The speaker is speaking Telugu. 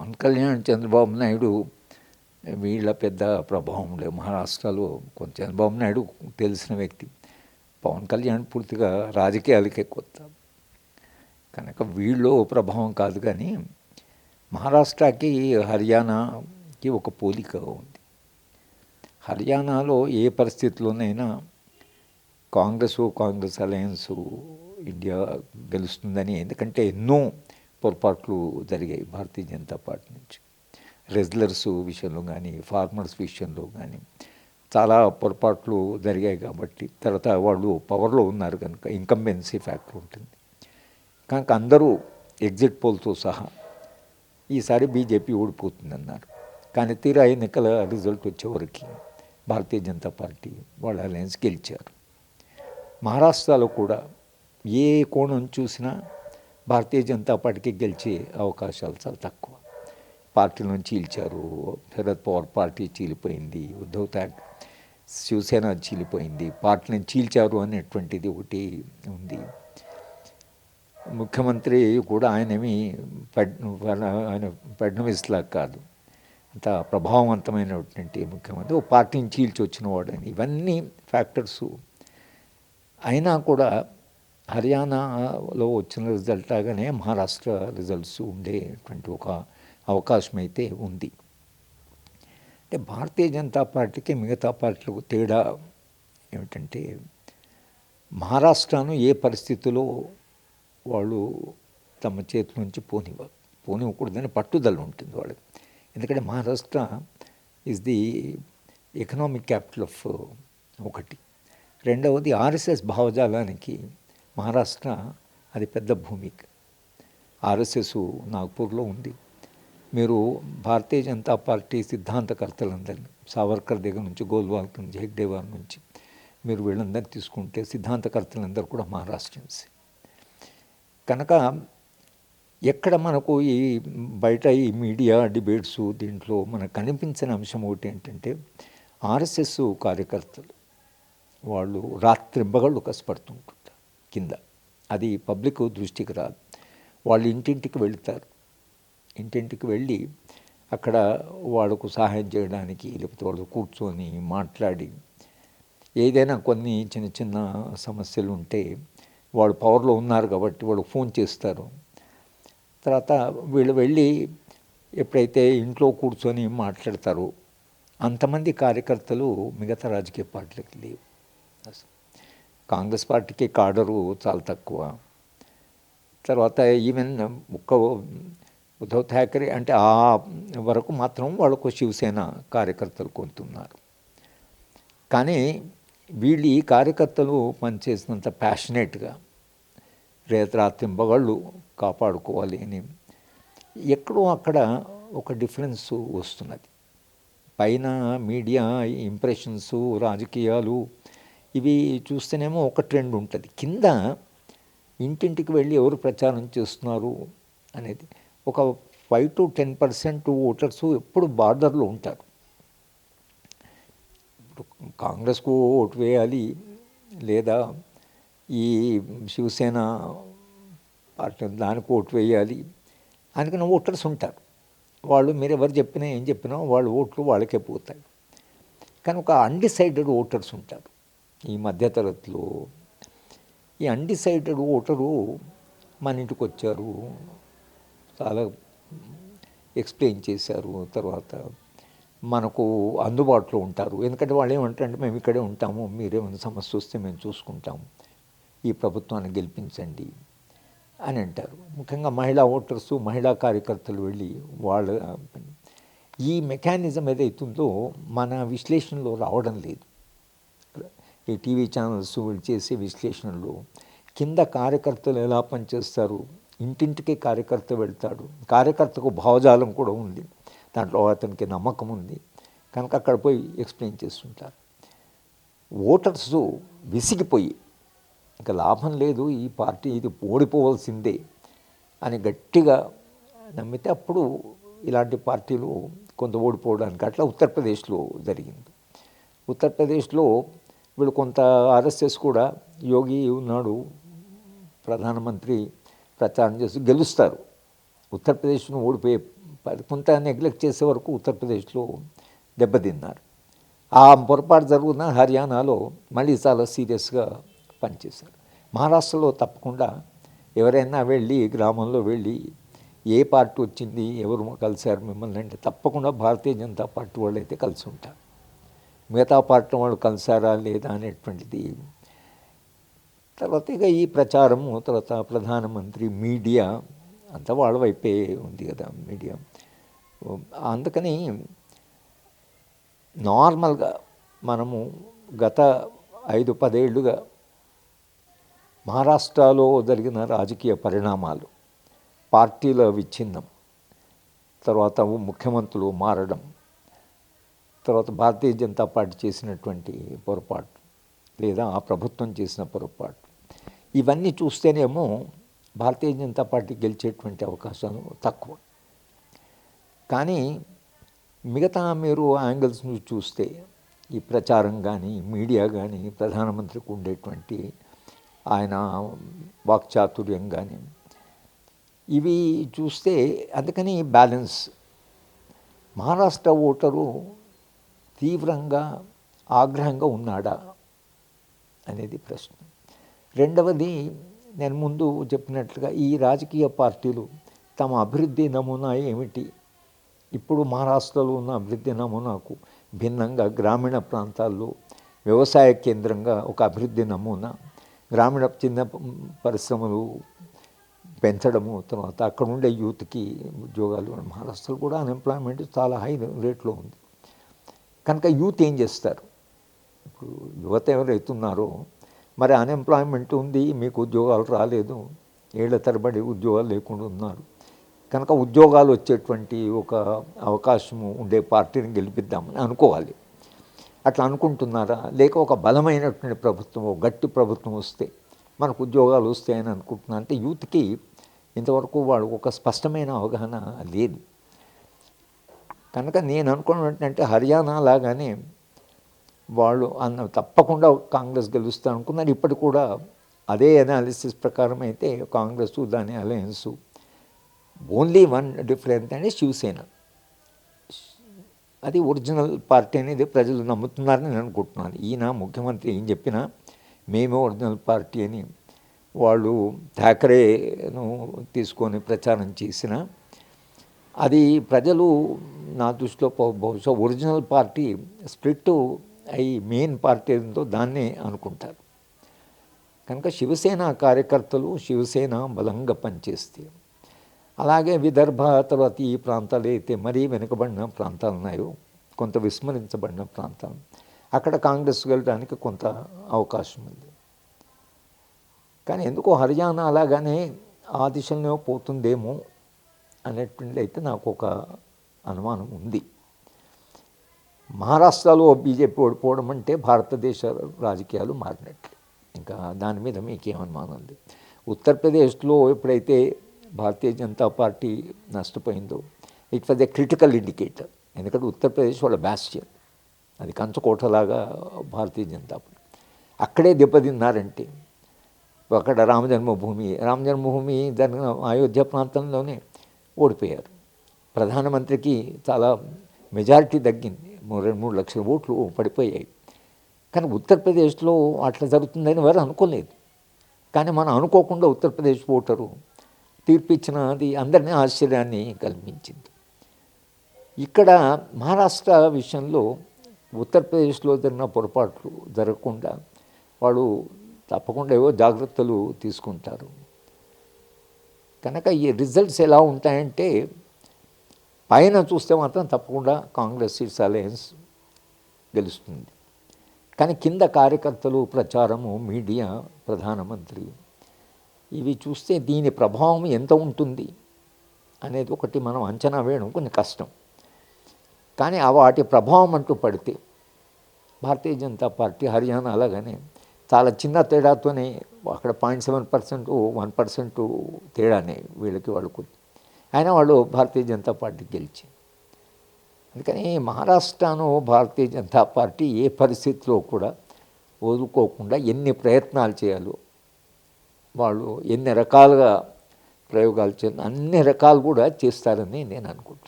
పవన్ కళ్యాణ్ చంద్రబాబు నాయుడు వీళ్ళ పెద్ద ప్రభావం లేదు. మహారాష్ట్రలో కొంత చంద్రబాబు నాయుడు తెలిసిన వ్యక్తి. పవన్ కళ్యాణ్ పూర్తిగా రాజకీయాలకే కొత్త. కనుక వీళ్ళు ప్రభావం కాదు కానీ మహారాష్ట్రకి హర్యానాకి ఒక పోలిక ఉంది. హర్యానాలో ఏ పరిస్థితిలోనైనా కాంగ్రెస్ కాంగ్రెస్ అలయన్స్ ఇండియా గెలుస్తుందని. ఎందుకంటే ఎన్నో పొరపాట్లు జరిగాయి భారతీయ జనతా పార్టీ నుంచి. రెజ్లర్స్ విషయంలో కానీ ఫార్మర్స్ విషయంలో కానీ చాలా పొరపాట్లు జరిగాయి కాబట్టి తర్వాత వాళ్ళు పవర్లో ఉన్నారు కనుక ఇన్కంబెన్సీ ఫ్యాక్టర్ ఉంటుంది. కనుక అందరూ ఎగ్జిట్ పోల్తో సహా ఈసారి బీజేపీ ఓడిపోతుందన్నారు. కానీ తీరా ఎన్నికల రిజల్ట్ వచ్చేవరకు భారతీయ జనతా పార్టీ వాళ్ళ అలయన్స్ గెలిచారు. మహారాష్ట్రలో కూడా ఏ కోణం చూసినా భారతీయ జనతా పార్టీకి గెలిచే అవకాశాలు చాలా తక్కువ. పార్టీలను చీల్చారు శరద్ పవార్ పార్టీ చీలిపోయింది. ఉద్ధవ్ ఠాక్ శివసేన చీలిపోయింది. పార్టీని చీల్చారు అనేటువంటిది ఒకటి ఉంది. ముఖ్యమంత్రి కూడా ఆయనేమి ఫడ్ ఆయన ఫడ్నవీస్లా కాదు. అంత ప్రభావవంతమైనటువంటి ముఖ్యమంత్రి. ఓ పార్టీని చీల్చి వచ్చిన వాడని. ఇవన్నీ ఫ్యాక్టర్స్. అయినా కూడా హర్యానాలో వచ్చిన రిజల్ట్ లాగానే మహారాష్ట్ర రిజల్ట్స్ ఉండేటువంటి ఒక అవకాశం అయితే ఉంది. అంటే భారతీయ జనతా పార్టీకి మిగతా పార్టీలకు తేడా ఏమిటంటే మహారాష్ట్రను ఏ పరిస్థితిలో వాళ్ళు తమ చేతి నుంచి పోనివ్వరు పోనివ్వకూడదని పట్టుదల ఉంటుంది వాళ్ళకి. ఎందుకంటే Maharashtra is the economic capital of ఒకటి. రెండవది ఆర్ఎస్ఎస్ భావజాలానికి మహారాష్ట్ర అది పెద్ద భూమిక ఆర్ఎస్ఎస్ నాగ్పూర్లో ఉంది. మీరు భారతీయ జనతా పార్టీ సిద్ధాంతకర్తలందరినీ సావర్కర్ దగ్గర నుంచి గోల్వాల్కర్ నుంచి హెగ్డేవార్ నుంచి మీరు వీళ్ళందరినీ తీసుకుంటే సిద్ధాంతకర్తలందరూ కూడా మహారాష్ట్రన్స్. కనుక ఎక్కడ మనకు ఈ బయట ఈ మీడియా డిబేట్స్ దీంట్లో మనకు కనిపించిన అంశం ఒకటి ఏంటంటే ఆర్ఎస్ఎస్ కార్యకర్తలు వాళ్ళు రాత్రింబగళ్ళు కష్టపడుతుంటారు కింద. అది పబ్లిక్ దృష్టికి రాదు. వాళ్ళు ఇంటింటికి వెళ్తారు. ఇంటింటికి వెళ్ళి అక్కడ వాళ్ళకు సహాయం చేయడానికి లేకపోతే వాళ్ళు కూర్చొని మాట్లాడి ఏదైనా కొన్ని చిన్న చిన్న సమస్యలు ఉంటే వాళ్ళు పవర్లో ఉన్నారు కాబట్టి వాళ్ళు ఫోన్ చేస్తారు. తర్వాత వీళ్ళు వెళ్ళి ఎప్పుడైతే ఇంట్లో కూర్చొని మాట్లాడతారో అంతమంది కార్యకర్తలు మిగతా రాజకీయ పార్టీలకు లేవు. కాంగ్రెస్ పార్టీకి కాడరు చాలా తక్కువ. తర్వాత ఈవెన్ ముక్క ఉద్ధవ్ థాకరే అంటే ఆ వరకు మాత్రం వాళ్ళకు శివసేన కార్యకర్తలు కొంటున్నారు కానీ వీళ్ళు ఈ కార్యకర్తలు పనిచేసినంత ప్యాషనేట్గా రేతరాత్రింబగళ్ళు కాపాడుకోవాలి అని ఎక్కడో అక్కడ ఒక డిఫరెన్స్ వస్తున్నది. పైన మీడియా ఇంప్రెషన్స్ రాజకీయాలు ఇవి చూస్తేనేమో ఒక ట్రెండ్ ఉంటుంది. కింద ఇంటింటికి వెళ్ళి ఎవరు ప్రచారం చేస్తున్నారు అనేది ఒక five to ten percent voters ఎప్పుడు బార్డర్లో ఉంటారు. కాంగ్రెస్కు ఓటు వేయాలి లేదా ఈ శివసేన పార్టీ దానికి ఓటు వేయాలి అందుకని ఓటర్స్ ఉంటారు. వాళ్ళు మీరు ఎవరు చెప్పినా ఏం చెప్పినా వాళ్ళ ఓట్లు వాళ్ళకే పోతాయి. కానీ ఒక అన్డిసైడెడ్ ఓటర్స్ ఉంటారు. ఈ మధ్యతరగతిలో ఈ అన్డిసైడెడ్ ఓటరు మన ఇంటికి వచ్చారు. చాలా ఎక్స్ప్లెయిన్ చేశారు. తర్వాత మనకు అందుబాటులో ఉంటారు. ఎందుకంటే వాళ్ళు ఏమంటారంటే మేము ఇక్కడే ఉంటాము. మీరేమైనా సమస్య వస్తే మేము చూసుకుంటాము. ఈ ప్రభుత్వాన్ని గెలిపించండి. అని అంటారు. ముఖ్యంగా మహిళా ఓటర్స్ మహిళా కార్యకర్తలు వెళ్ళి వాళ్ళ ఈ మెకానిజం ఏదైతుందో మన విశ్లేషణలో రావడం లేదు. ఈ టీవీ ఛానల్స్ వీళ్ళు చేసే విశ్లేషణలో. కింద కార్యకర్తలు ఎలా పనిచేస్తారు? ఇంటింటికి కార్యకర్త వెళ్తాడు. కార్యకర్తకు భావజాలం కూడా ఉంది. దాంట్లో అతనికి నమ్మకం ఉంది. కనుక అక్కడ పోయి ఎక్స్ప్లెయిన్ చేస్తుంటారు. ఓటర్స్ విసిగిపోయి ఇంకా లాభం లేదు ఈ పార్టీ ఇది ఓడిపోవాల్సిందే అని గట్టిగా నమ్మితే అప్పుడు ఇలాంటి పార్టీలు కొంత ఓడిపోవడానికి అట్లా ఉత్తరప్రదేశ్లో జరిగింది. ఉత్తరప్రదేశ్లో వీళ్ళు కొంత ఆర్ఎస్ఎస్ కూడా యోగి ఉన్నాడు ప్రధానమంత్రి ప్రచారం చేసి గెలుస్తారు. ఉత్తరప్రదేశ్ను ఓడిపోయే కొంత నెగ్లెక్ట్ చేసే వరకు ఉత్తరప్రదేశ్లో దెబ్బతిన్నారు. ఆ పొరపాటు జరుగుతున్న హర్యానాలో మళ్ళీ చాలా సీరియస్గా పనిచేశారు. మహారాష్ట్రలో తప్పకుండా ఎవరైనా వెళ్ళి గ్రామంలో వెళ్ళి ఏ పార్టీ వచ్చింది ఎవరు కలిశారు మిమ్మల్ని అంటే తప్పకుండా భారతీయ జనతా పార్టీ వాళ్ళు అయితే కలిసి ఉంటారు. మిగతా పార్టీ వాళ్ళు కలిసారా లేదా అనేటువంటిది. తర్వాత ఇక ఈ ప్రచారము తర్వాత ప్రధానమంత్రి మీడియా అంతా వాళ్ళ వైపే ఉంది కదా మీడియా. అందుకని నార్మల్గా మనము గత ఐదు పదేళ్ళుగా మహారాష్ట్రలో జరిగిన రాజకీయ పరిణామాలు పార్టీల విచ్ఛిన్నం తర్వాత ముఖ్యమంత్రులు మారడం తర్వాత భారతీయ జనతా పార్టీ చేసినటువంటి పొరపాటు లేదా ఆ ప్రభుత్వం చేసిన పొరపాటు. ఇవన్నీ చూస్తేనేమో భారతీయ జనతా పార్టీ గెలిచేటువంటి అవకాశాలు తక్కువ. కానీ మిగతా మీరు యాంగిల్స్ నుంచి చూస్తే ఈ ప్రచారం కానీ మీడియా కానీ ప్రధానమంత్రికి ఉండేటువంటి ఆయన వాక్చాతుర్యం కానీ ఇవి చూస్తే అందుకని బ్యాలెన్స్. మహారాష్ట్ర ఓటరు తీవ్రంగా ఆగ్రహంగా ఉన్నాడా అనేది ప్రశ్న. రెండవది నేను ముందు చెప్పినట్లుగా ఈ రాజకీయ పార్టీలు తమ అభివృద్ధి నమూనా ఏమిటి? ఇప్పుడు మహారాష్ట్రలో ఉన్న అభివృద్ధి నమూనాకు భిన్నంగా గ్రామీణ ప్రాంతాల్లో వ్యవసాయ కేంద్రంగా ఒక అభివృద్ధి నమూనా గ్రామీణ చిన్న పరిశ్రమలు పెంచడము తర్వాత అక్కడ ఉండే యూత్కి ఉద్యోగాలు మహారాష్ట్రలో కూడా అన్ఎంప్లాయ్మెంట్ చాలా హై రేట్లో ఉంది. కనుక యూత్ ఏం చేస్తారు? ఇప్పుడు యువత ఎవరైతున్నారో మరి అన్ఎంప్లాయ్మెంట్ ఉంది మీకు ఉద్యోగాలు రాలేదు ఏళ్ళ తరబడి ఉద్యోగాలు లేకుండా ఉన్నారు. కనుక ఉద్యోగాలు వచ్చేటువంటి ఒక అవకాశము ఉండే పార్టీని గెలిపిద్దామని అనుకోవాలి. అట్లా అనుకుంటున్నారా? లేక ఒక బలమైనటువంటి ప్రభుత్వం గట్టి ప్రభుత్వం వస్తే మనకు ఉద్యోగాలు వస్తాయని అనుకుంటున్నా? అంటే యూత్కి ఇంతవరకు వాళ్ళు ఒక స్పష్టమైన అవగాహన లేదు. కనుక నేను అనుకున్న ఏంటంటే హర్యానా లాగానే వాళ్ళు అన్న తప్పకుండా కాంగ్రెస్ గెలుస్తా అనుకున్నారు. ఇప్పటి కూడా అదే అనాలిసిస్ ప్రకారం అయితే కాంగ్రెస్ దాని అలయన్స్ ఓన్లీ వన్ డిఫరెంట్ అంటే శివసేన. అది ఒరిజినల్ పార్టీ అనేది ప్రజలు నమ్ముతున్నారని నేను అనుకుంటున్నాను. ఈయన ముఖ్యమంత్రి ఏం చెప్పినా మేమే ఒరిజినల్ పార్టీ అని వాళ్ళు థాకరేను తీసుకొని ప్రచారం చేసిన అది ప్రజలు నా దృష్టిలో బహుశా ఒరిజినల్ పార్టీ స్ప్లిట్ అయి మెయిన్ పార్టీ ఏందో దాన్నే అనుకుంటారు. కనుక శివసేన కార్యకర్తలు శివసేన బలంగా పనిచేస్తే అలాగే విదర్భ తర్వాత ఈ ప్రాంతాలు అయితే మరీ వెనుకబడిన ప్రాంతాలు ఉన్నాయో కొంత విస్మరించబడిన ప్రాంతాలు అక్కడ కాంగ్రెస్ వెళ్ళడానికి కొంత అవకాశం ఉంది. కానీ ఎందుకో హర్యానా అలాగానే ఆ దిశలో పోతుందేమో అనేటువంటి అయితే నాకు ఒక అనుమానం ఉంది మహారాష్ట్రలో బీజేపీ ఓడిపోవడం అంటే భారతదేశ రాజకీయాలు మారినట్లు. ఇంకా దాని మీద మీకేం అనుమానం ఉంది ఉత్తరప్రదేశ్లో ఎప్పుడైతే Bharatiya Janata party నష్టపోయిందో it was a critical indicator. ఎందుకంటే ఉత్తరప్రదేశ్ వాళ్ళ బ్యాస్టియన్. అది కంచుకోటలాగా భారతీయ జనతా పార్టీ. అక్కడే దెబ్బతిన్నారంటే అక్కడ రామజన్మభూమి రామజన్మభూమి జరిగిన అయోధ్య ప్రాంతంలోనే ఓడిపోయారు. ప్రధానమంత్రికి చాలా మెజారిటీ తగ్గింది. రెండు మూడు లక్షల ఓట్లు పడిపోయాయి. కానీ ఉత్తరప్రదేశ్లో అట్లా జరుగుతుందని వారు అనుకోలేదు. కానీ మనం అనుకోకుండా ఉత్తరప్రదేశ్ ఓటరు తీర్పిచ్చిన అది అందరినీ ఆశ్చర్యాన్ని కల్పించింది ఇక్కడ మహారాష్ట్ర విషయంలో ఉత్తరప్రదేశ్లో జరిగిన పొరపాట్లు జరగకుండా వాళ్ళు తప్పకుండా ఏవో జాగ్రత్తలు తీసుకుంటారు. కనుక ఈ రిజల్ట్స్ ఎలా ఉంటాయంటే పైన చూస్తే మాత్రం తప్పకుండా కాంగ్రెస్ సీట్స్ అలయన్స్ గెలుస్తుంది. కానీ కింద కార్యకర్తలు ప్రచారము మీడియా ప్రధానమంత్రి ఇవి చూస్తే దీని ప్రభావం ఎంత ఉంటుంది అనేది ఒకటి మనం అంచనా వేయడం కొన్ని కష్టం. కానీ ఆ వాటి ప్రభావం అంటూ పడితే భారతీయ జనతా పార్టీ హర్యానా అలాగనే చాలా చిన్న తేడాతోనే అక్కడ point seven percent one percent తేడానే వీళ్ళకి వాళ్ళకు అయినా వాళ్ళు భారతీయ జనతా పార్టీ గెలిచి. అందుకని మహారాష్ట్రను భారతీయ జనతా పార్టీ ఏ పరిస్థితిలో కూడా వదులుకోకుండా ఎన్ని ప్రయత్నాలు చేయాలో వాళ్ళు ఎన్ని రకాలుగా ప్రయోగాలు చే అన్ని రకాలు కూడా చేస్తారని నేను అనుకుంటున్నాను.